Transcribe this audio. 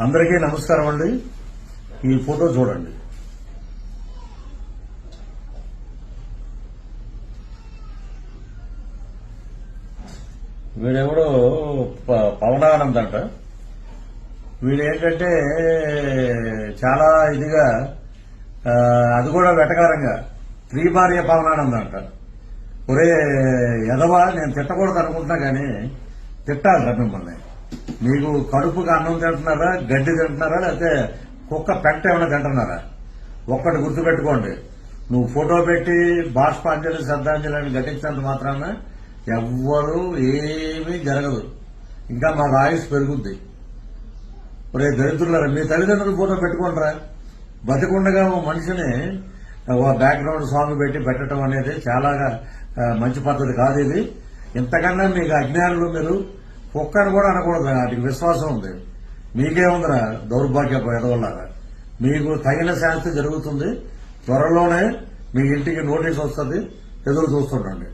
అందరికీ నమస్కారం అండి. ఈ ఫోటో చూడండి. వీడెవడో ప- పవనానంద్ అంట. వీడు ఏంటంటే చాలా ఇదిగా అది కూడా వెటకారంగా త్రిభార్య పవనానంద్ అంట. ఒరే ఎదవా నేను తిట్టకూడదు అనుకుంటున్నా కానీ తిట్టాలి మిమ్మల్ని? మీకు కడుపుకి అన్నం తింటున్నారా గడ్డి తింటున్నారా లేకపోతే కుక్క పెంట ఏమైనా తింటున్నారా? ఒక్కటి గుర్తుపెట్టుకోండి. నువ్వు ఫోటో పెట్టి బాష్పాంజలి శ్రద్ధాంజలి అని ఘటించినంత మాత్రాన ఎవ్వరూ ఏమీ జరగదు. ఇంకా మాకు ఆయుష్ పెరుగుద్ది. ఒరే దరిద్రులారా మీ తల్లిదండ్రులు ఫోటో పెట్టుకుంటారా బతికుండగా ఓ మనిషిని ఓ బ్యాక్గ్రౌండ్ సాంగ్ పెట్టి పెట్టడం అనేది చాలా మంచి పద్ధతి కాదు ఇది. ఇంతకన్నా మీకు అజ్ఞానులు మీరు కుక్కని కూడా అనకూడదు వాటికి విశ్వాసం ఉంది. మీకేముందిరా దౌర్భాగ్య ఎదవల్లారా మీకు తగిన శాస్తి జరుగుతుంది. త్వరలోనే మీ ఇంటికి నోటీస్ వస్తుంది. ఎదురు చూస్తుండండి.